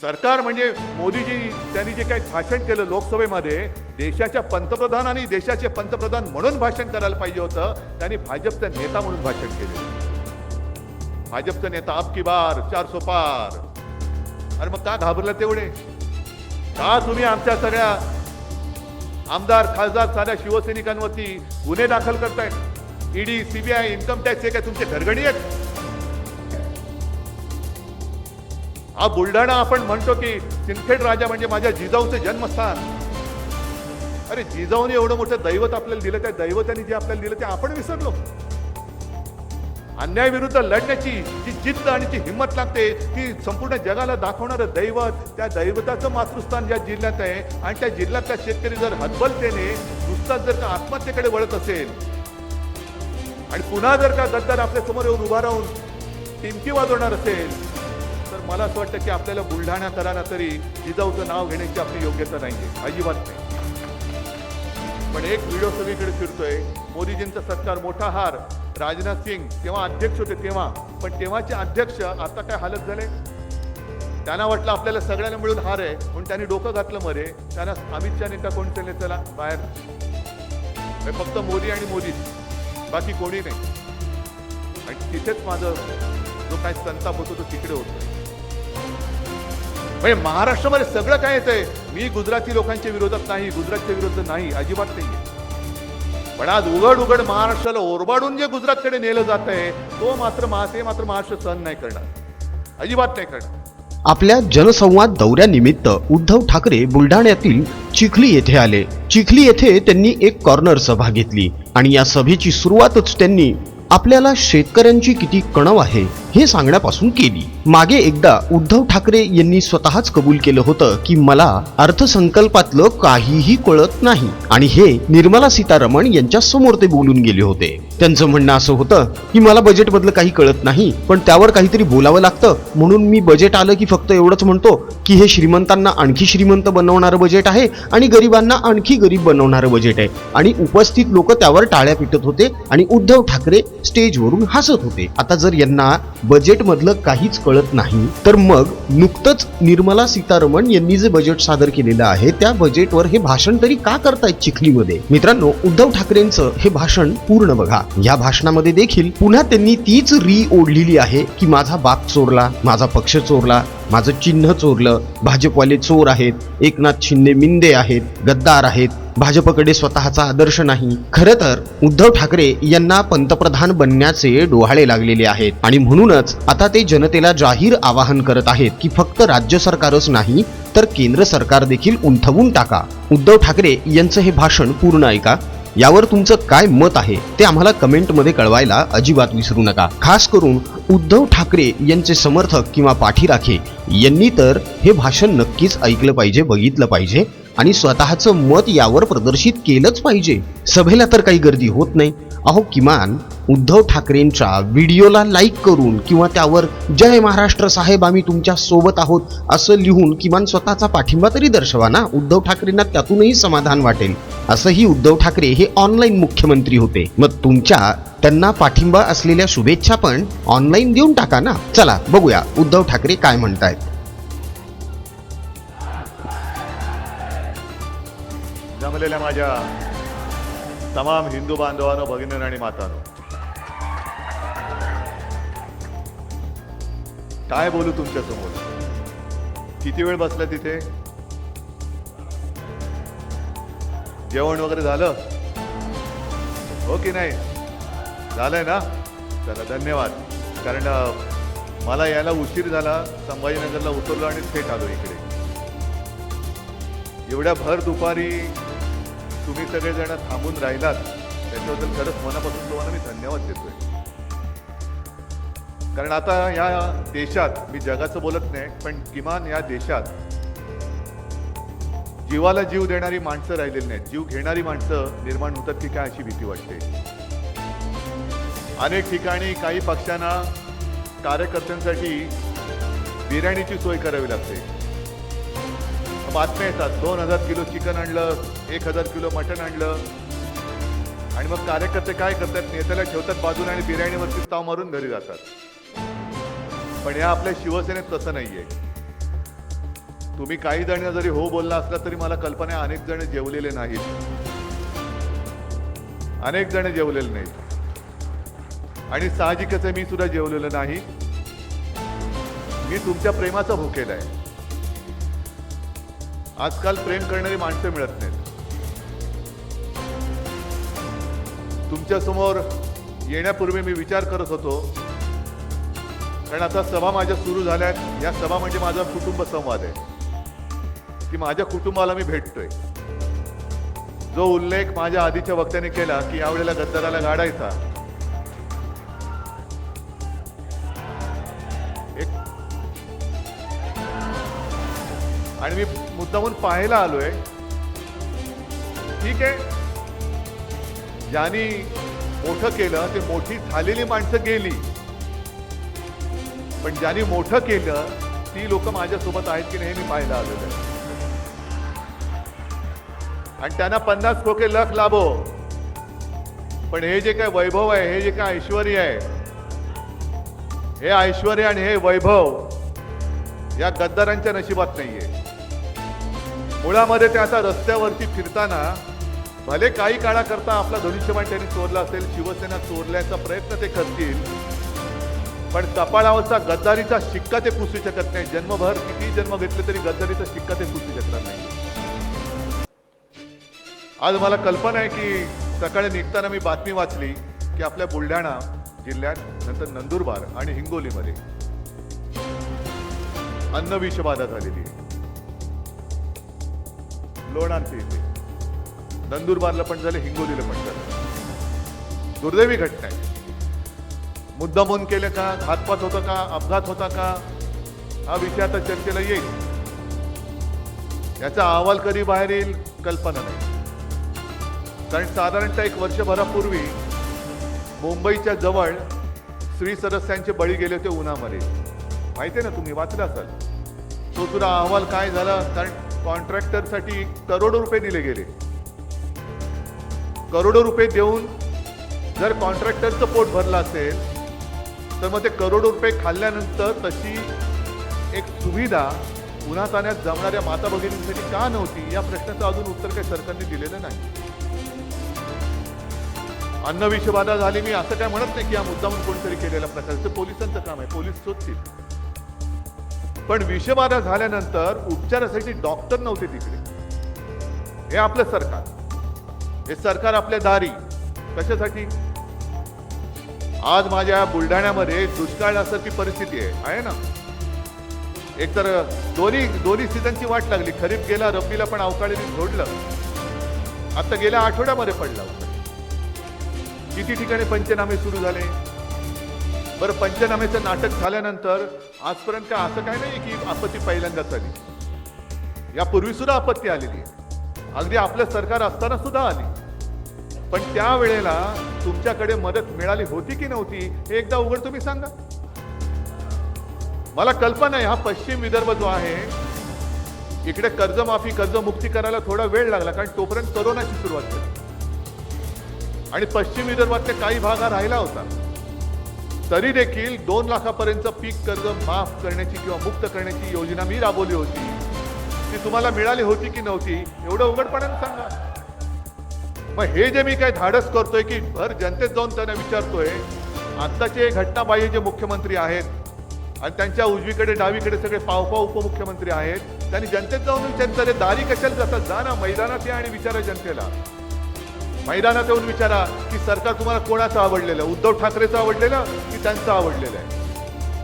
सरकार म्हणजे मोदीजी त्यांनी जे काही भाषण केलं लोकसभेमध्ये देशाच्या पंतप्रधान आणि देशाचे पंतप्रधान म्हणून भाषण करायला पाहिजे होतं त्यांनी भाजपचा नेता म्हणून भाषण केले. भाजपचा नेता अब की बार चार सो पार. अरे मग का घाबरलं तेवढे? का तुम्ही आमच्या सगळ्या आमदार खासदार साऱ्या शिवसैनिकांवरती गुन्हे दाखल करताय? ईडी सीबीआय इन्कम टॅक्स हे काय तुमचे घरगडी आहेत? हा बुलढाणा आपण म्हणतो की सिंदखेड राजा म्हणजे माझ्या जिजाऊचं जन्मस्थान. अरे जिजाऊने एवढं मोठं दैवत आपल्याला दिलं त्या दैवताने जे आपल्याला दिलं ते आपण विसरलो. अन्यायाविरुद्ध लढण्याची जी जिद्द आणि जी हिंमत लागते ती संपूर्ण जगाला दाखवणारं दैवत त्या दैवताचं मातृस्थान ज्या जिल्ह्यात आहे आणि त्या जिल्ह्यातल्या शेतकरी जर हतबलतेने नुसताच जर का आत्महत्येकडे वळत असेल आणि पुन्हा जर का गद्दार आपल्यासमोर येऊन उभा राहून टिमकी वाजवणार असेल तर मला असं वाटतं की आपल्याला बुलढाण्याकरांना तरी जिजाऊचं नाव घेण्याची आपली योग्यता नाहीये. अजिबात नाही. पण एक व्हिडिओ सगळीकडे फिरतोय. मोदीजींचा सत्कार मोठा हार. राजनाथ सिंग तेव्हा अध्यक्ष होते तेव्हा. पण तेव्हाचे अध्यक्ष आता काय हालत झाले? त्यांना वाटलं आपल्याला सगळ्यांना मिळून हार आहे. म्हणून त्यांनी डोकं घातलं मरे. त्यांना अमित शहाने का कोण चालले चला बाहेर. फक्त मोदी आणि मोदीच बाकी कोणी नाही. आणि तिथेच माझं जो काही संताप होतो तो तिकडे होतो. म्हणजे महाराष्ट्रामध्ये सगळं काय येतंय? मी गुजराती लोकांच्या विरोधात नाही गुजरातच्या विरोधात नाही अजिबात नाही पण आज उघड उघड महाराष्ट्राला ओरबाडून जे गुजरातकडे नेलं जात आहे तो मात्र ते मात्र महाराष्ट्र सहन नाही करणार. अजिबात नाही करणार. आपल्या जनसंवाद दौऱ्यानिमित्त उद्धव ठाकरे बुलढाण्यातील चिखली येथे आले. चिखली येथे त्यांनी एक कॉर्नर सभा घेतली आणि या सभेची सुरुवातच त्यांनी आपल्याला शेतकऱ्यांची किती कणव आहे हे सांगण्यापासून केली. मागे एकदा उद्धव ठाकरे यांनी स्वतःच कबूल केलं होतं की मला अर्थसंकल्पातलं काहीही कळत नाही. आणि हे निर्मला सीतारमण यांच्या समोर ते बोलून गेले होते. त्यांचं म्हणणं असं होतं की मला बजेटमधलं काही कळत नाही पण त्यावर काहीतरी बोलावं लागतं. म्हणून मी बजेट आलं की फक्त एवढंच म्हणतो की हे श्रीमंतांना आणखी श्रीमंत बनवणारं बजेट आहे आणि गरिबांना आणखी गरीब बनवणारं बजेट आहे. आणि उपस्थित लोक त्यावर टाळ्या पिटत होते आणि उद्धव ठाकरे स्टेजवरून हसत होते. आता जर यांना बजेटमधलं काहीच कळत नाही. तर मग नुकतंच निर्मला सीतारमण यांनी जे बजेट सादर केलेलं आहे त्या बजेटवर हे भाषण तरी का करतायत चिखलीमध्ये? मित्रांनो उद्धव ठाकरेंचं हे भाषण पूर्ण बघा. या भाषणामध्ये देखील पुन्हा त्यांनी तीच री ओढलेली आहे की माझा बाप चोरला माझा पक्ष चोरला माझं चिन्ह चोरलं भाजपवाले चोर आहेत एकनाथ शिंदे मिंदे आहेत गद्दार आहेत भाजपकडे स्वतःचा आदर्श नाही. खरं तर उद्धव ठाकरे यांना पंतप्रधान बनण्याचे डोहाळे लागलेले आहेत. आणि म्हणूनच आता ते जनतेला जाहीर आवाहन करत आहेत की फक्त राज्य सरकारच नाही तर केंद्र सरकार देखील उंथवून टाका. उद्धव ठाकरे यांचं हे भाषण पूर्ण ऐका. यावर तुमचं काय मत आहे ते आम्हाला कमेंटमध्ये कळवायला अजिबात विसरू नका. खास करून उद्धव ठाकरे यांचे समर्थक किंवा पाठीराखे यांनी तर हे भाषण नक्कीच ऐकलं पाहिजे बघितलं पाहिजे. आणि स्वतःचं मत यावर प्रदर्शित केलंच पाहिजे. सभेला तर काही गर्दी होत नाही. अहो किमान उद्धव ठाकरेंच्या व्हिडिओला लाईक करून किंवा त्यावर जय महाराष्ट्र साहेब आम्ही तुमच्यासोबत आहोत असं लिहून किमान स्वतःचा पाठिंबा तरी दर्शवा ना. उद्धव ठाकरेंना त्यातूनही समाधान वाटेल. असंही उद्धव ठाकरे हे ऑनलाईन मुख्यमंत्री होते. मग तुमच्या त्यांना पाठिंबा असलेल्या शुभेच्छा पण ऑनलाईन देऊन टाका ना. चला बघूया उद्धव ठाकरे काय म्हणतायत. जमलेल्या माझ्या तमाम हिंदू बांधवांनो भगिनींनो आणि मातानो. काय बोलू तुमच्यासमोर किती वेळ बसला तिथे? जेवण वगैरे झालं? हो की नाही? झालंय ना? चला धन्यवाद. कारण मला यायला उशीर झाला. संभाजीनगरला उतरलो आणि थेट आलो इकडे. एवढ्या भर दुपारी तुम्ही सगळेजण थांबून राहिलात त्याच्याबद्दल खरंच मनापासून तुम्हाला मी धन्यवाद देतोय. कारण आता या देशात मी जगाचं बोलत नाही पण किमान या देशात जीवाला जीव देणारी माणसं राहिलेली नाहीत. जीव घेणारी माणसं निर्माण होतात की काय अशी भीती वाटते. अनेक ठिकाणी काही पक्षांना कार्यकर्त्यांसाठी बिर्याणीची सोय करावी लागते. बातम्या येतात दोन हजार किलो चिकन आणलं एक हजार किलो मटण आणलं. आणि मग कार्यकर्ते काय करतात? नेत्याला ठेवतात बाजूला आणि बिर्याणीवरती ताव मारून घरी जातात. पण या आपल्या शिवसेनेत तसं नाहीये. तुम्ही काही जण जरी हो बोलला असला तरी मला कल्पना आहे अनेक जण जेवलेले नाहीत. अनेक जण जेवलेले नाहीत. आणि साहजिकच मी सुद्धा जेवलेलं नाही. मी तुमच्या प्रेमाचा भुकेला आहे. आजकाल प्रेम करणारी माणसं मिळत नाहीत. तुमच्यासमोर येण्यापूर्वी मी विचार करत होतो कारण आता सभा माझ्या सुरू झाल्या या सभा म्हणजे माझा कुटुंब संवाद आहे. की माझ्या कुटुंबाला मी भेटतोय. जो उल्लेख माझ्या आधीच्या वक्त्याने केला की यावेळेला गद्दाराला गाडायचा आणि मी मुद्दामून पाहायला आलोय. ठीक आहे. ज्यांनी मोठं केलं ते मोठी झालेली माणसं गेली. पण ज्यांनी मोठं केलं ती लोक माझ्यासोबत आहेत की नाही हे मी पाहायला आलेलो आहे. आणि त्यांना पन्नास खोके लख लाभो. पण हे जे काय वैभव आहे हे जे काय ऐश्वर आहे हे ऐश्वर आणि हे वैभव या गद्दारांच्या नशिबात नाहीये. मुळामध्ये ते आता रस्त्यावरती फिरताना भले काही काळाकरता आपला धनुष्यबाण त्यांनी चोरला असेल शिवसेना चोरल्याचा प्रयत्न ते करतील पण कपाळावरचा गद्दारीचा शिक्का ते पुसू शकत नाही. जन्मभर किती जन्म घेतले तरी गद्दारीचा शिक्का ते पुसू शकणार नाही. आज मला कल्पना आहे की सकाळी निघताना मी बातमी वाचली की आपल्या बुलढाणा जिल्ह्यात नंतर नंदुरबार आणि हिंगोलीमध्ये अन्न विषबाधा झालेली आहे. लोणारचे इथे. नंदुरबारला पण झालं हिंगोलीला पण झालं. दुर्दैवी घटना आहे. मुद्दामून केलं का? घातपात होता का? अपघात होता का? हा विषय आता चर्चेला येईल. याचा अहवाल कधी बाहेर येईल? कल्पना नाही. कारण साधारणतः एक वर्षभरापूर्वी मुंबईच्या जवळ श्री सदस्यांचे बळी गेले होते उन्हामध्ये. माहिती आहे ना तुम्ही? वाचलं असाल. तो सुद्धा अहवाल काय झाला? कारण कॉन्ट्रॅक्टरसाठी करोडो रुपये दिले गेले. करोडो रुपये देऊन जर कॉन्ट्रॅक्टरचं पोट भरलं असेल तर मग ते करोडो रुपये खाल्ल्यानंतर तशी एक सुविधा उन्हात ताण्यात जमणाऱ्या माता भगिनींसाठी का नव्हती? या प्रश्नाचं अजून उत्तर काही सरकारने दिलेलं नाही. अन्न विषबाधा झाली मी असं काय म्हणत नाही की हा मुद्दामून कोणतरी केलेला प्रकार पोलिसांचं काम आहे. पोलीस शोधतील. पण विषबाधा झाल्यानंतर उपचारासाठी डॉक्टर नव्हते तिकडे. हे आपलं सरकार. हे सरकार आपल्या दारी. कशासाठी? आज माझ्या बुलढाण्यामध्ये दुष्काळासारखी परिस्थिती आहे. आहे ना? एकतर दोन्ही दोन्ही सीझनची वाट लागली. खरीप गेला रब्बीला पण अवकाळीने झोडलं. आता गेल्या आठवड्यामध्ये पडला किती ठिकाणी पंचनामे सुरू झाले? बरं पंचनाम्याचं नाटक झाल्यानंतर आजपर्यंत काय असं काय नाही की आपत्ती पहिल्यांदाच आली यापूर्वी सुद्धा आपत्ती आलेली आहे. अगदी आपलं सरकार असताना सुद्धा आली. पण त्यावेळेला तुमच्याकडे मदत मिळाली होती की नव्हती हे एकदा उघड तुम्ही सांगा. मला कल्पना आहे हा पश्चिम विदर्भ जो आहे इकडे कर्जमाफी कर्जमुक्ती करायला थोडा वेळ लागला कारण तोपर्यंत करोनाची सुरुवात झाली. आणि पश्चिम विदर्भातले काही भाग हा राहिला होता. तरी देखील दोन लाखापर्यंत पीक कर्ज माफ करण्याची किंवा मुक्त करण्याची योजना मी राबवली होती. ती तुम्हाला मिळाली होती की नव्हती एवढं उघडपणाने सांगा. मग हे जे मी काय धाडस करतोय की भर जनतेत जाऊन त्यांना विचारतोय आत्ताचे घटनाबाह्य जे मुख्यमंत्री आहेत आणि त्यांच्या उजवीकडे डावीकडे सगळे पावपाव उपमुख्यमंत्री आहेत त्यांनी जनतेत जाऊन विचारले दारी कशाला जातात? जा ना मैदानात या आणि विचारा जनतेला. मैदानात येऊन विचारा की सरकार तुम्हाला कोणाचं आवडलेलं आहे? उद्धव ठाकरेचं आवडलेलं की त्यांचं आवडलेलं आहे?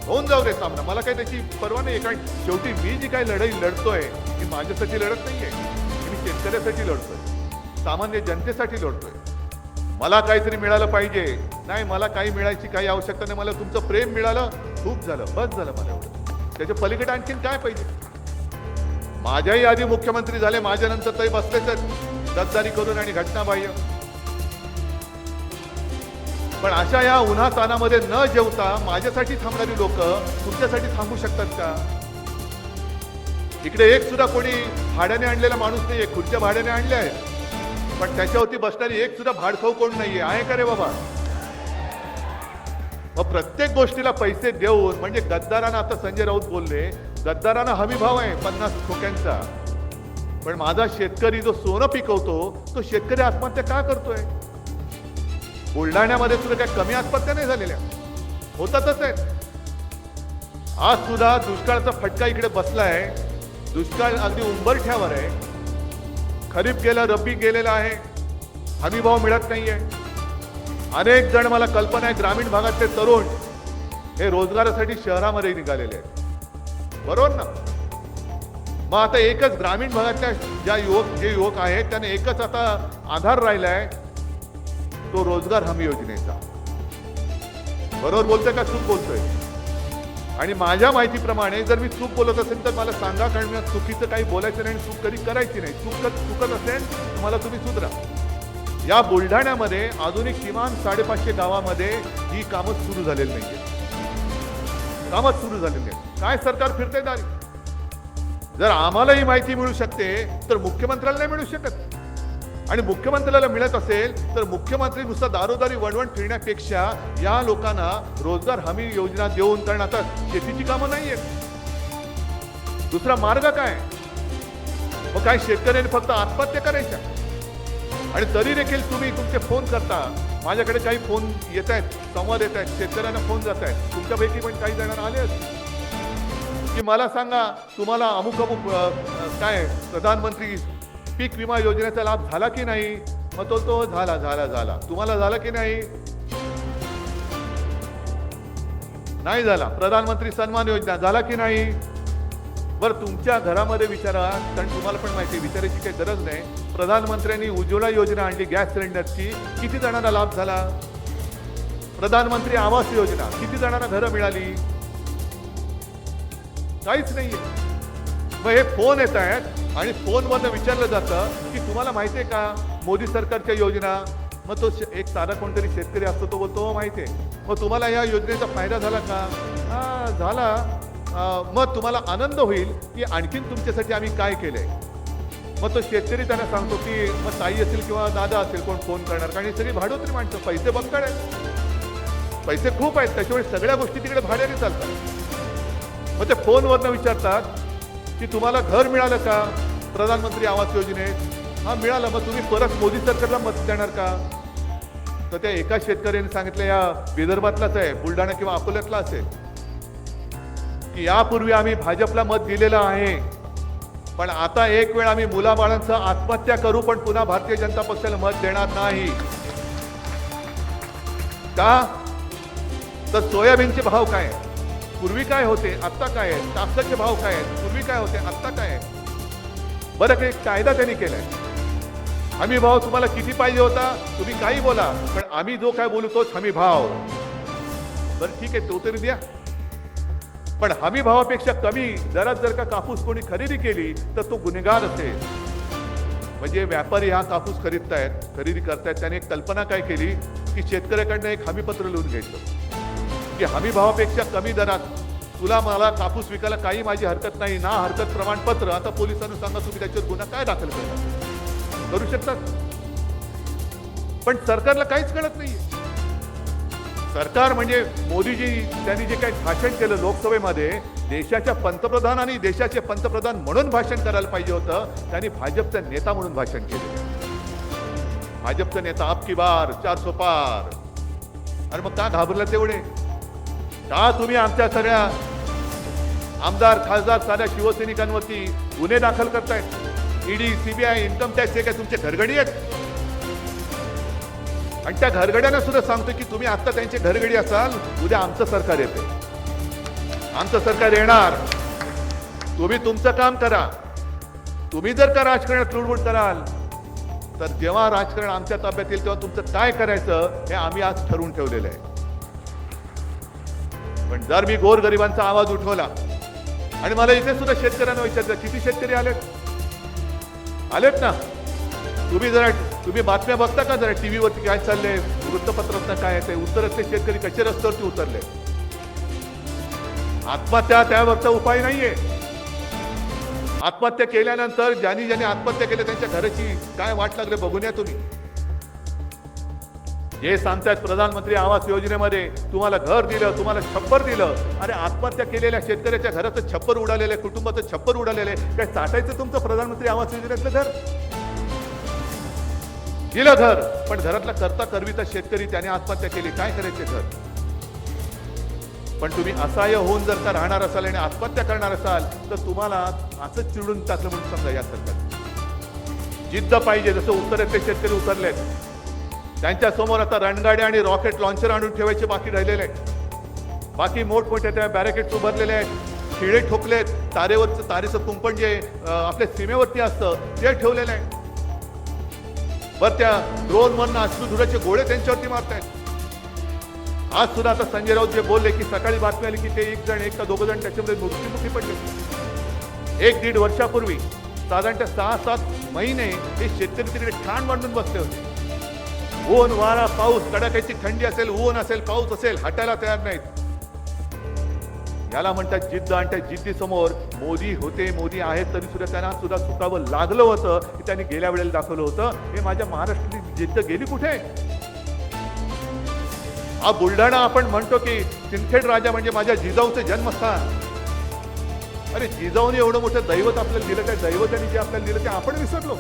होऊन जाऊ दे सामना. मला काही त्याची पर्वा नाही कारण शेवटी मी जी काही लढाई लढतोय ती माझ्यासाठी लढत नाहीये. मी शेतकऱ्यासाठी लढतोय. सामान्य जनतेसाठी लढतोय. मला काहीतरी मिळालं पाहिजे. नाही मला काही मिळायची काही आवश्यकता नाही. मला तुमचं प्रेम मिळालं खूप झालं. बस झालं मला एवढं. त्याच्या पलीकडे आणखीन काय पाहिजे? माझ्याही आधी मुख्यमंत्री झाले. माझ्यानंतर तरी बसलेच आहेत. गद्दारी करून आणि घटनाबाह्य. पण अशा या उन्हा तानामध्ये न जेवता माझ्यासाठी थांबणारी लोक तुमच्यासाठी थांबू शकतात का? इकडे एक सुद्धा कोणी भाड्याने आणलेला माणूस नाहीये खुर्च्या भाड्याने आणल्या आहेत. पण त्याच्यावरती बसणारी एक सुद्धा भाडखाऊ कोण नाहीये? आहे का रे बाबा? मग प्रत्येक गोष्टीला पैसे देऊन म्हणजे गद्दारांना आता संजय राऊत बोलले गद्दारांना हमी भाव आहे पन्नास खोक्यांचा. पण माझा शेतकरी जो सोनं पिकवतो तो शेतकरी आत्महत्या का करतोय? बुलढाण्यामध्ये सुद्धा काही कमी आत्महत्या नाही झालेल्या. होतातच आहेत आज सुद्धा दुष्काळाचा फटका इकडे बसला आहे दुष्काळ अगदी उंबरठ्यावर आहे. खरीप गेला रब्बी गेलेला आहे. हमीभाव मिळत मिळत आहे अनेक जण मला कल्पना आहे ग्रामीण भागातले तरुण हे रोजगारासाठी शहरामध्ये निघालेले आहेत. बरोबर ना? मग आता एकच ग्रामीण भागातल्या ज्या युवक जे युवक आहेत त्यांना एकच आता आधार राहिला आहे तो रोजगार हमी योजनेचा. बरोबर बोलतोय का? चूक बोलतोय. आणि माझ्या माहितीप्रमाणे जर मी चूक बोलत असेल तर मला सांगा कारण मी चुकीचं काही बोलायचं नाही आणि चूक कधी करायची नाही. चूक चुकत असेल तर मला तुम्ही सुधरा. या बुलढाण्यामध्ये अजूनही किमान साडेपाचशे गावामध्ये ही कामं सुरू झालेली नाहीये कामच सुरू झालेली आहेत काय सरकार फिरते दारी? जर आम्हाला ही माहिती मिळू शकते तर मुख्यमंत्र्याला नाही मिळू शकत. आणि मुख्यमंत्र्याला मिळत असेल तर मुख्यमंत्री नुसता दारोदारी वणवण फिरण्यापेक्षा या लोकांना रोजगार हमी योजना देऊन कारण आता शेतीची कामं नाही आहेत दुसरा मार्ग काय? मग काय शेतकऱ्यांनी फक्त आत्महत्या करायच्या? आणि तरी देखील तुम्ही तुमचे फोन करता. माझ्याकडे काही फोन येत आहेत संवाद येत आहेत शेतकऱ्यांना फोन जात आहेत. तुमच्यापैकी पण काही जणांना आले की मला सांगा तुम्हाला अमुक अमुक काय प्रधानमंत्री पीक विमा योजनेचा लाभ झाला की नाही? मग तो तो झाला झाला झाला. तुम्हाला झाला की नाही? नाही झाला. प्रधानमंत्री सन्मान योजना झाला की नाही? बरं तुमच्या घरामध्ये विचारा. कारण तुम्हाला पण माहिती आहे विचारायची काही गरज नाही. प्रधानमंत्र्यांनी उज्ज्वला योजना आणली गॅस सिलेंडरची. किती जणांना लाभ झाला? प्रधानमंत्री आवास योजना. किती जणांना घरं मिळाली? काहीच नाहीये. मग हे फोन येत आहेत आणि फोनवरनं विचारलं जातं की तुम्हाला माहिती आहे का मोदी सरकारच्या योजना? मग तो शे- एक साधा कोणतरी शेतकरी असतो तो बोलतो हो, माहिती आहे. मग तुम्हाला या योजनेचा फायदा झाला का? हा झाला. मग तुम्हाला आनंद होईल की आणखीन तुमच्यासाठी आम्ही काय केलंय? मग तो शेतकरी त्यांना सांगतो की मग ताई असेल किंवा दादा असेल कोण फोन करणार? कारण ही सगळी भाडोतरी माणसं पैसे बघताड आहेत पैसे खूप आहेत त्याच्यामुळे सगळ्या गोष्टी तिकडे भाड्याने चालतात. मग ते फोनवरनं विचारतात की तुम्हाला घर मिळालं का? प्रधानमंत्री आवास योजनेत. हा मिळालं मग तुम्ही परत मोदी सरकारला मत देणार का? तर त्या एका शेतकऱ्याने सांगितलं या विदर्भातलाच आहे बुलढाणा किंवा अकोल्यातला असेल की यापूर्वी आम्ही भाजपला मत दिलेलं आहे. पण आता एक वेळ आम्ही मुलाबाळांसह आत्महत्या करू पण पुन्हा भारतीय जनता पक्षाला मत देणार नाही. का? तर सोयाबीनचे भाव काय? पूर्वी काय होते आत्ता काय आहेत कापसाचे भाव काय आहेत? पूर्वी काय होते आत्ता काय आहे? बरं काही कायदा त्यांनी केलाय. हमी भाव तुम्हाला किती पाहिजे होता? तुम्ही काही बोला पण आम्ही जो काय बोलू तोच हमी भाव. बरं ठीक आहे तो तरी द्या. पण हमी भावापेक्षा कमी दरात जर का कापूस कोणी खरेदी केली तर तो गुन्हेगार असेल. म्हणजे व्यापारी हा कापूस खरीदतायत खरेदी करतायत त्याने एक कल्पना काय केली की शेतकऱ्याकडनं एक हमीपत्र लिहून घ्यायचं. की हमी भावापेक्षा कमी दरात तुला मला कापूस विकायला काही माझी हरकत नाही. ना हरकत प्रमाणपत्र आता पोलिसांना सांगा तुम्ही त्याच्यावर गुन्हा काय दाखल करता करू शकतात? पण सरकारला काहीच कळत नाहीये. सरकार म्हणजे मोदीजी त्यांनी जे काही भाषण केलं लोकसभेमध्ये देशाच्या पंतप्रधान आणि देशाचे पंतप्रधान म्हणून भाषण करायला पाहिजे होतं. त्यांनी भाजपचा नेता म्हणून भाषण केले. भाजपचा नेता आपकी बार चार सो पार. अरे मग का घाबरलं तेवढे? का तुम्ही आमच्या सगळ्या आमदार खासदार साध्या शिवसैनिकांवरती गुन्हे दाखल करतायत. ईडी सीबीआय इन्कम टॅक्स हे काय तुमचे घरगडी आहेत? आणि त्या घरगड्यांना सुद्धा सांगतो की तुम्ही आता त्यांचे घरगडी असाल उद्या आमचं सरकार येते. आमचं सरकार येणार. तुम्ही तुमचं काम करा. तुम्ही जर का राजकारणात लुडबुड कराल तर जेव्हा राजकारण आमच्या ताब्यात येईल तेव्हा तुमचं काय करायचं हे आम्ही आज ठरवून ठेवलेलं आहे. पण जर मी गोरगरिबांचा आवाज उठवला आणि मला इथे सुद्धा शेतकऱ्यांना विचारलं किती शेतकरी आलेत? आलेत ना? तुम्ही जरा तुम्ही बातम्या बघता का जरा? टीव्हीवरती काय चाललंय? वृत्तपत्रात काय येते उत्तरातले शेतकरी कसे रस्त्यावरती उतरले? आत्महत्या त्यावरचा उपाय नाहीये. आत्महत्या केल्यानंतर ज्यांनी ज्यांनी आत्महत्या केल्या त्यांच्या घराची काय वाट लागले बघून या तुम्ही. हे सांगतायत प्रधानमंत्री आवास योजनेमध्ये तुम्हाला घर दिलं तुम्हाला छप्पर दिलं. अरे आत्महत्या केलेल्या शेतकऱ्याच्या घराचं छप्पर उडालेलं आहे कुटुंबाचं छप्पर उडालेलं आहे. काय चाटायचं तुमचं प्रधानमंत्री आवास योजनेतलं घर? दिलं घर पण घरातला करता करविता शेतकरी त्याने आत्महत्या केली. काय करायचे घर? पण तुम्ही असहाय्य होऊन जर का राहणार असाल आणि आत्महत्या करणार असाल तर तुम्हाला असंच चिडून टाकलं म्हणून समजा या सरकार जिद्द पाहिजे जसं उत्तरेतले शेतकरी उतरलेत. त्यांच्यासमोर आता रणगाड्या आणि रॉकेट लॉन्चर आणून ठेवायचे बाकी राहिलेले आहेत. बाकी मोठमोठ्या त्या बॅरिकेड्स उभारलेले आहेत. खिळे ठोकलेत तारेवरचं तारेचं कुंपण जे आपल्या सीमेवरती असतं ते ठेवलेलं आहे बरं त्या ड्रोनवरनं अश्रुधुराचे गोळे त्यांच्यावरती मारतायत. आज सुद्धा आता संजय राऊत जे बोलले की सकाळी बातमी आली की ते एक जण एक का दोघं जण त्याच्यामध्ये मृत्युमुखी पडले. एक दीड वर्षापूर्वी साधारणतः सहा सात महिने हे शेतकरी तिकडे ठाण मांडून बसले होते. ऊन वारा पाऊस कडाक्याची थंडी असेल ऊन असेल पाऊस असेल हटायला तयार नाहीत. याला म्हणतात जिद्द आणि त्या जिद्दीसमोर मोदी होते मोदी आहेत तरी सुद्धा त्यांना सुद्धा चुकावं लागलं होतं की त्यांनी गेल्या वेळेला दाखवलं होतं. हे माझ्या महाराष्ट्रातली जिद्द गेली कुठे? हा बुलढाणा आपण म्हणतो की सिंदखेड राजा म्हणजे माझ्या जिजाऊचं जन्मस्थान. अरे जिजाऊने एवढं मोठं दैवत आपल्याला दिलं त्या दैवताने जे आपल्याला दिलं ते आपण विसरलो.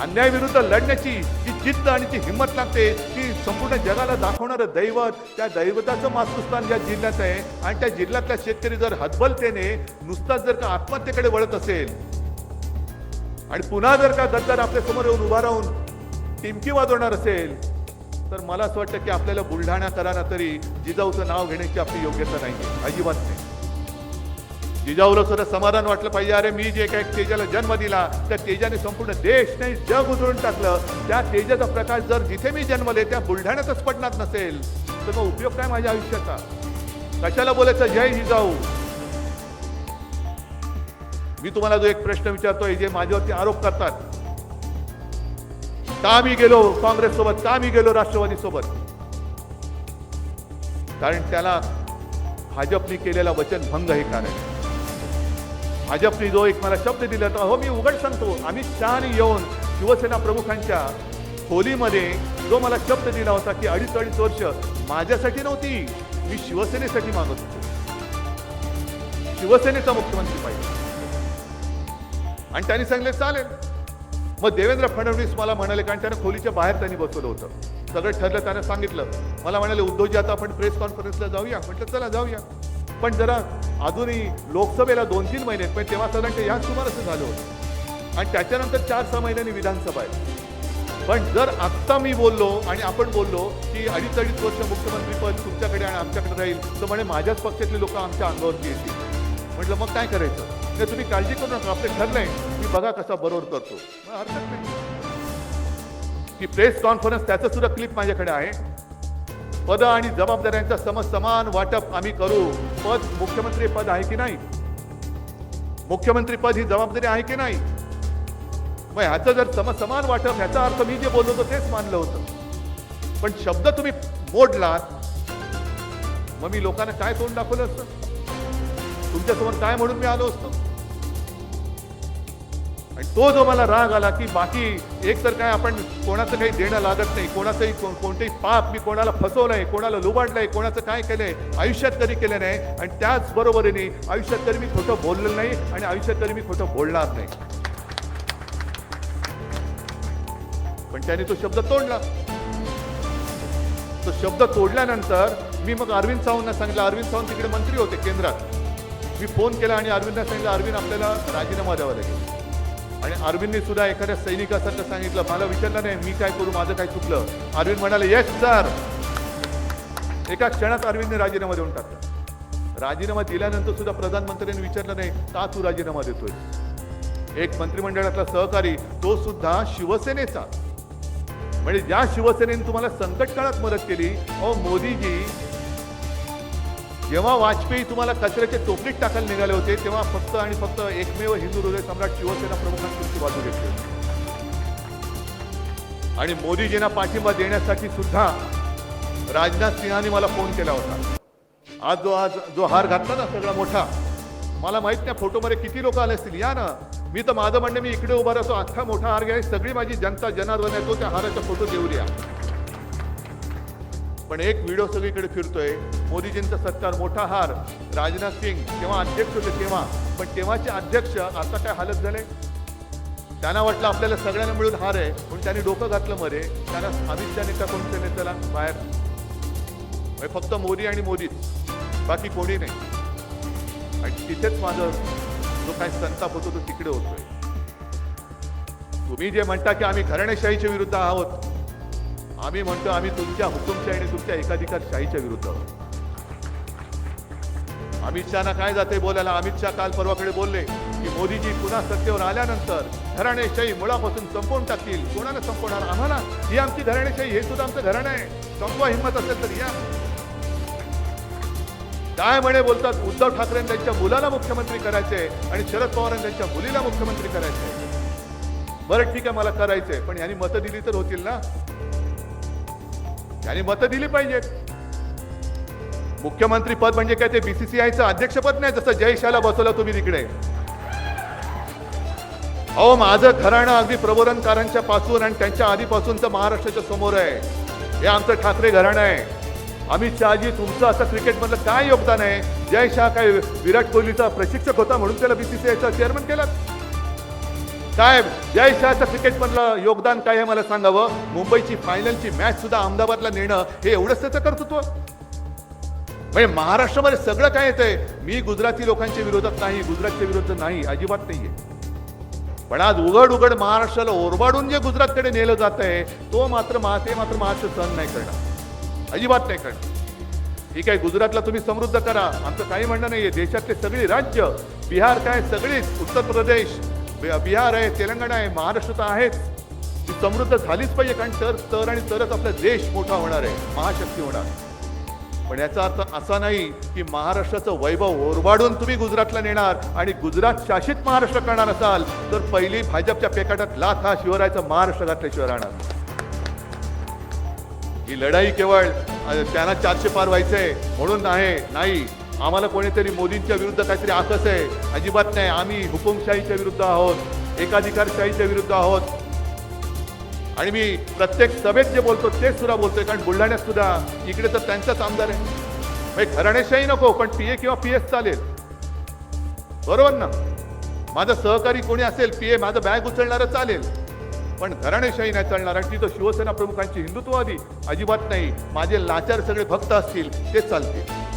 अन्यायाविरुद्ध लढण्याची जी जिद्द आणि जी हिंमत लागते ती संपूर्ण जगाला दाखवणारं दैवत त्या दैवताचं मातृस्थान या जिल्ह्यात आहे आणि त्या जिल्ह्यातला शेतकरी जर हतबलतेने नुसताच जर का आत्महत्येकडे वळत असेल आणि पुन्हा जर का गद्दार आपल्यासमोर येऊन उभा राहून टिमकी वाजवणार असेल तर मला असं वाटतं की आपल्याला बुलढाणा कराना तरी जिजाऊचं नाव घेण्याची आपली योग्यता नाही अजिबात नाही. जिजाऊला सुद्धा समाधान वाटलं पाहिजे. अरे मी जे काही तेजाला जन्म दिला त्या तेजाने संपूर्ण देश नाही जग उजळून टाकलं. त्या तेजाचा प्रकाश जर जिथे मी जन्मले त्या बुलढाण्यातच पडणार नसेल. तर मग उपयोग काय माझ्या आयुष्याचा? कशाला बोलायचं? जय जिजाऊ. मी तुम्हाला जो एक प्रश्न विचारतोय जे माझ्यावरती आरोप करतात. का मी गेलो काँग्रेस सोबत का मी गेलो राष्ट्रवादी सोबत. कारण त्याला भाजपने केलेला वचनभंग हे कारण. आहे. भाजपने जो एक मला शब्द दिला होता हो मी उघड सांगतो अमित शहाने येऊन शिवसेना प्रमुखांच्या खोलीमध्ये जो मला शब्द दिला होता की अडीच अडीच वर्ष माझ्यासाठी नव्हती मी शिवसेनेसाठी मागत होतो. शिवसेनेचा मुख्यमंत्री पाहिजे. आणि त्यांनी सांगितले चालेल. मग देवेंद्र फडणवीस मला म्हणाले कारण त्यानं खोलीच्या बाहेर त्यांनी बसवलं होतं. सगळं ठरलं त्यानं सांगितलं. मला म्हणाले उद्धवजी आता आपण प्रेस कॉन्फरन्सला जाऊया. म्हटलं चला जाऊया. पण जरा अजूनही लोकसभेला दोन तीन महिने पण तेव्हा साधारणतः याच सुमाराचं झालं होतं. आणि त्याच्यानंतर चार सहा महिन्यांनी विधानसभा आहे पण जर आत्ता मी बोललो आणि आपण बोललो की अडीच अडीच वर्ष मुख्यमंत्रीपद तुमच्याकडे आणि आमच्याकडे राहील तर म्हणे माझ्याच पक्षातले लोक आमच्या अंगावरती येतील. म्हटलं मग काय करायचं? नाही तुम्ही काळजी करू नका आपलं ठरलंय मी बघा कसा बरोबर करतो. हरकत नाही. की प्रेस कॉन्फरन्स त्याचं सुद्धा क्लिप माझ्याकडे आहे. पद आणि जबाबदाऱ्यांचा सम समान वाटप आम्ही करू. पद मुख्यमंत्री पद आहे की नाही? मुख्यमंत्री पद ही जबाबदारी आहे की नाही? मग ह्याचं जर सम समान वाटप ह्याचा अर्थ मी जे बोललो होतो तेच मानलं होतं. पण शब्द तुम्ही मोडलात मग मी लोकांना काय तोंड दाखवलं असतं? तुमच्यासमोर काय म्हणून मी आलो असतो? आणि तो जो मला राग आला की बाकी एक तर काय आपण कोणाचं काही देणं लागत नाही कोणाचंही कोणतेही पाप मी कोणाला फसवलंय कोणाला लुबाडलंय कोणाचं काय केलंय आयुष्यात कधी केलं नाही. आणि त्याच बरोबरीने आयुष्यात कधी मी खोटं बोललेलं नाही आणि आयुष्यात तरी मी खोटं बोलणार नाही. पण त्याने तो शब्द तोडला. तो शब्द तोडल्यानंतर मी मग अरविंद सावंतना सांगितलं अरविंद सावंत तिकडे मंत्री होते केंद्रात. मी फोन केला आणि अरविंदना सांगितलं अरविंद आपल्याला राजीनामा द्यावा लागेल. आणि अरविंदने सुद्धा एखाद्या सैनिकासारखं सांगितलं मला विचारलं नाही मी काय करू माझं काय चुकलं? अरविंद म्हणाले येस सर एका क्षणात अरविंदने राजीनामा देऊन टाकला. राजीनामा दिल्यानंतर सुद्धा प्रधानमंत्र्यांनी विचारलं नाही का तू राजीनामा देतोय? एक मंत्रिमंडळातला सहकारी तो सुद्धा शिवसेनेचा. म्हणजे ज्या शिवसेनेने तुम्हाला संकट काळात मदत केली अहो मोदीजी जेव्हा वाजपेयी तुम्हाला कचऱ्याच्या टोपलीत टाकायला निघाले होते तेव्हा फक्त आणि फक्त एकमेव हिंदू हृदय सम्राट शिवसेना प्रमुखांनी तुमची बाजू घेतली होती. आणि मोदीजींना पाठिंबा देण्यासाठी सुद्धा राजनाथ सिंहाने मला फोन केला होता. आज जो आज जो हार घातला ना सगळा मोठा मला माहीत नाही फोटोमध्ये किती लोक आले असतील. या ना मी तर माझं म्हणणे मी इकडे उभा राहतो. अख्खा मोठा हार घ्या सगळी माझी जनता जनार्दन येतो त्या हाराचा फोटो देऊ द्या पण एक व्हिडिओ सगळीकडे फिरतोय. मोदीजींचा सत्कार मोठा हार. राजनाथ सिंग तेव्हा अध्यक्ष होते तेव्हा. पण तेव्हाचे अध्यक्ष आता काय हालत झाले? त्यांना वाटलं आपल्याला सगळ्यांना मिळून हार आहे. म्हणून त्यांनी डोकं घातलं मध्ये त्यांना अमित शहाने का कोणत्या नेत्याला? बाहेर. म्हणजे फक्त मोदी आणि मोदीच. बाकी कोणी नाही. आणि तिथेच माझं जो काही संताप होतो तो तिकडे होतोय. तुम्ही जे म्हणता की आम्ही घराणेशाहीच्या विरुद्ध आहोत आम्ही म्हणतो आम्ही तुमच्या हुकुमशाही आणि तुमच्या एकाधिकारशाहीच्या विरुद्ध आहोत. अमित शहाना काय जाते बोलायला? अमित शहा काल परवाकडे बोलले की मोदीजी पुन्हा सत्तेवर आल्यानंतर घराणेशाही मुळापासून संपवून टाकतील. कोणाला संपवणार? आम्हाला? ही आमची घराणेशाही हे सुद्धा आमचं घराणं आहे. संपवा हिंमत असेल तर या. काय म्हणे बोलतात? उद्धव ठाकरे त्यांच्या मुलाला मुख्यमंत्री करायचे आणि शरद पवार त्यांच्या मुलीला मुख्यमंत्री करायचे. बरं ठीक आहे मला करायचंय. पण यांनी मतं दिली तर होतील ना? त्यांनी मतं दिली पाहिजेत. मुख्यमंत्री पद म्हणजे काय ते बीसीसीआयचं अध्यक्षपद नाही जसं जयशाला बसवलं तुम्ही तिकडे. अहो माझं घराणं अगदी प्रबोधनकारांच्या पासून आणि त्यांच्या आधीपासूनचं महाराष्ट्राच्या समोर आहे. हे आमचं ठाकरे घराणं आहे. अमित शहाजी तुमचं असं क्रिकेटमधलं काय योगदान आहे? जय शाह काय विराट कोहलीचा प्रशिक्षक होता म्हणून त्याला बीसीसीआयचा चेअरमन केला? काय या शहाचं क्रिकेटमधलं योगदान काय आहे मला सांगावं? मुंबईची फायनलची मॅच सुद्धा अहमदाबादला नेणं हे एवढंच त्याचं कर्तृत्व? म्हणजे महाराष्ट्रामध्ये सगळं काय येतंय? मी गुजराती लोकांच्या विरोधात नाही गुजरातच्या विरोधात नाही अजिबात नाहीये. पण आज उघड उघड महाराष्ट्राला ओरबाडून जे गुजरातकडे नेलं जात आहे तो मात्र मा- ते मात्र महाराष्ट्र सहन नाही करणार. अजिबात नाही करणार. ठीक आहे गुजरातला तुम्ही समृद्ध करा. आमचं काही म्हणणं नाहीये. देशातले सगळी राज्य बिहार काय सगळीच उत्तर प्रदेश बिहार आहे तेलंगणा आहे महाराष्ट्र तर आहेच. ती समृद्ध झालीच पाहिजे कारण तर तर आणि तरच आपला देश मोठा होणार आहे महाशक्ती होणार. पण याचा अर्थ असा नाही की महाराष्ट्राचं वैभव ओरबाडून तुम्ही गुजरातला नेणार आणि गुजरात शासित महाराष्ट्र करणार असाल तर पहिली भाजपच्या पेकाटात लाथ हा शिवरायचा महाराष्ट्र घातल्याशिवाय राहणार. ही लढाई केवळ त्यांना चारशे पार व्हायचंय म्हणून आहे नाही. आम्हाला कोणीतरी मोदींच्या विरुद्ध काहीतरी आकस आहे. अजिबात नाही. आम्ही हुकुमशाहीच्या विरुद्ध आहोत. एकाधिकारशाहीच्या विरुद्ध आहोत. आणि मी प्रत्येक सभेत जे बोलतो तेच सुद्धा बोलतोय. कारण बुलढाण्यात सुद्धा इकडे तर त्यांचाच आमदार आहे. म्हणजे घराणेशाही नको पण पीए किंवा पी एस चालेल. बरोबर ना? माझं सहकारी कोणी असेल पी ए माझं बॅग उचलणारं चालेल. पण घराणेशाही नाही चालणार. आणि तिथं शिवसेना प्रमुखांची हिंदुत्ववादी. अजिबात नाही. माझे लाचार सगळे भक्त असतील तेच चालतील.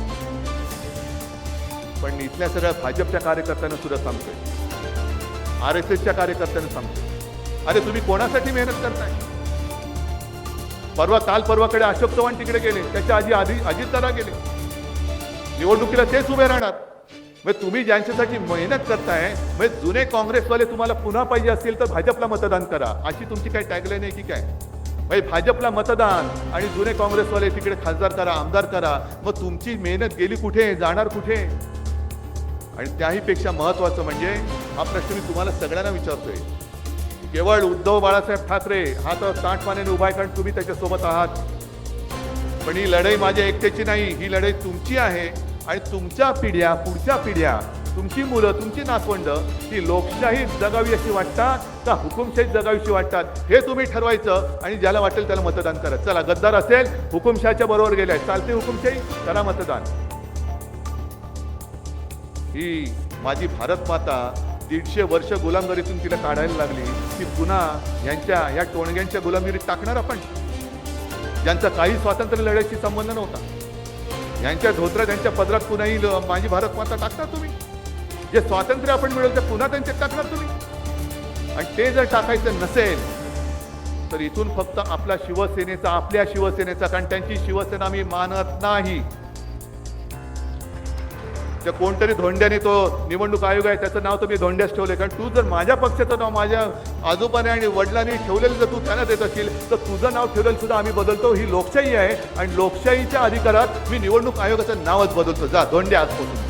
पण इथल्या सगळ्या भाजपच्या कार्यकर्त्यांना सुद्धा सांगतोय. आर एस एसच्या कार्यकर्त्यांना सांगतोय. अरे तुम्ही कोणासाठी मेहनत करताय? परवा काल परवाकडे अशोक चव्हाण तिकडे गेले. त्याच्या आधी आधी अजितदादा गेले. निवडणुकीला तेच उभे राहणार. मग तुम्ही ज्यांच्यासाठी मेहनत करताय म्हणजे जुने काँग्रेसवाले तुम्हाला पुन्हा पाहिजे असतील तर भाजपला मतदान करा. अशी तुमची काही टॅगलाईन आहे की काय? म्हणजे भाजपला मतदान आणि जुने काँग्रेसवाले तिकडे खासदार करा आमदार करा. मग तुमची मेहनत गेली कुठे? जाणार कुठे? आणि त्याहीपेक्षा महत्त्वाचं म्हणजे हा प्रश्न मी तुम्हाला सगळ्यांना विचारतोय. केवळ उद्धव बाळासाहेब ठाकरे हा तर ताटमानेने उभा आहे कारण तुम्ही त्याच्यासोबत आहात. पण ही लढाई माझ्या एकट्याची नाही ही लढाई तुमची आहे आणि तुमच्या पिढ्या पुढच्या पिढ्या तुमची मुलं तुमची नातवंड ही लोकशाही जगावी अशी वाटतात का हुकुमशाही जगावीशी वाटतात? हे तुम्ही ठरवायचं आणि ज्याला वाटेल त्याला मतदान करा. चला गद्दार असेल हुकुमशाहीच्या बरोबर गेलाय. चालते हुकुमशाही करा मतदान. ही माझी भारत माता दीडशे वर्ष गुलामगिरीतून तिला काढायला लागली की पुन्हा यांच्या या टोणग्यांच्या गुलामगिरीत टाकणार आपण? ज्यांचा काही स्वातंत्र्य लढ्याशी संबंध नव्हता. यांच्या धोत्रात यांच्या पदरात पुन्हाही येईल माझी भारत माता टाकणार तुम्ही? जे स्वातंत्र्य आपण मिळवलं ते पुन्हा त्यांच्यात टाकणार तुम्ही? आणि ते जर टाकायचं नसेल तर इथून फक्त आपला शिवसेनेचा आपल्या शिवसेनेचा कारण त्यांची शिवसेना मी मानत नाही. त्या कोणतरी धोंड्याने तो निवडणूक आयोग आहे त्याचं नाव तर मी धोंड्यास ठेवलंय. कारण तू जर माझ्या पक्षाचं नाव माझ्या आजोबाने आणि वडिलांनी ठेवलेलं जर तू त्यांना देत असेल तर तुझं नाव ठेवलेलं सुद्धा आम्ही बदलतो. ही लोकशाही आहे आणि लोकशाहीच्या अधिकारात मी निवडणूक आयोगाचं नावच बदलतो. जा धोंडे आजपासून. तू.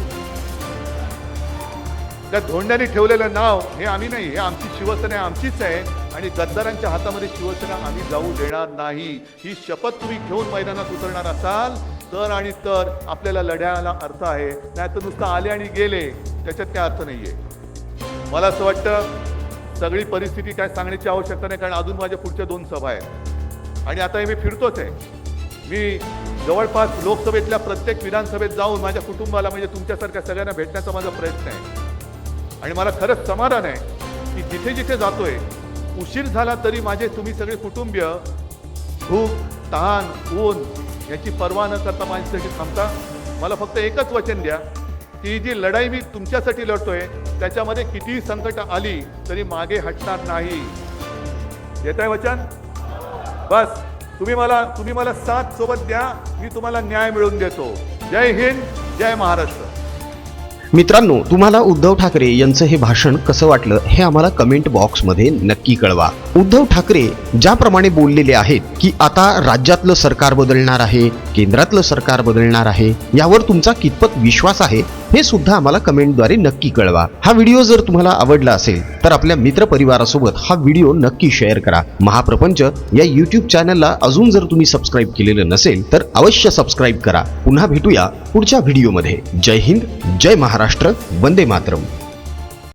त्या धोंड्याने ठेवलेलं नाव हे आम्ही नाही हे आमची शिवसेना आहे, आमचीच आहे. आणि गद्दारांच्या हातामध्ये शिवसेना आम्ही जाऊ देणार नाही. ही शपथ तुम्ही घेऊन मैदानात उतरणार असाल तर आणि तर आपल्याला लढ्याला अर्थ आहे. नाही तर नुसतं आले आणि गेले त्याच्यात काय अर्थ नाही आहे मला असं वाटतं सगळी परिस्थिती काय सांगण्याची आवश्यकता नाही कारण अजून माझ्या पुढच्या दोन सभा आहेत. आणि आता हे मी फिरतोच आहे. मी जवळपास लोकसभेतल्या प्रत्येक विधानसभेत जाऊन माझ्या कुटुंबाला म्हणजे तुमच्यासारख्या सगळ्यांना भेटण्याचा माझा प्रयत्न आहे. आणि मला खरंच समाधान आहे की जिथे जिथे जातोय उशीर झाला तरी माझे तुम्ही सगळे कुटुंबीय भूक तहान ऊन याची पर्वा न करता माझ्यासाठी थांबता मला फक्त एकच वचन द्या की जी लढाई मी तुमच्यासाठी लढतोय त्याच्यामध्ये कितीही संकट आली तरी मागे हटणार नाही. येत आहे वचन? बस तुम्ही मला तुम्ही मला साथ सोबत द्या मी तुम्हाला न्याय मिळवून देतो. जय हिंद जय महाराष्ट्र. मित्रांनो तुम्हाला उद्धव ठाकरे यांचं हे भाषण कसं वाटलं हे आम्हाला कमेंट बॉक्समध्ये नक्की कळवा. उद्धव ठाकरे ज्याप्रमाणे बोललेले आहेत की आता राज्यातलं सरकार बदलणार आहे केंद्रातलं सरकार बदलणार आहे यावर तुमचा कितपत विश्वास आहे? हे सुद्धा आम्हाला कमेंटद्वारे नक्की कळवा. हा व्हिडिओ जर तुम्हाला आवडला असेल तर आपल्या मित्रपरिवारासोबत हा व्हिडिओ नक्की शेअर करा. महाप्रपंच या यूट्यूब चॅनलला अजून जर तुम्ही सबस्क्राईब केलेलं नसेल तर अवश्य सबस्क्राईब करा. पुन्हा भेटूया पुढच्या व्हिडिओमध्ये. जय हिंद जय महाराष्ट्र वंदे मातरम.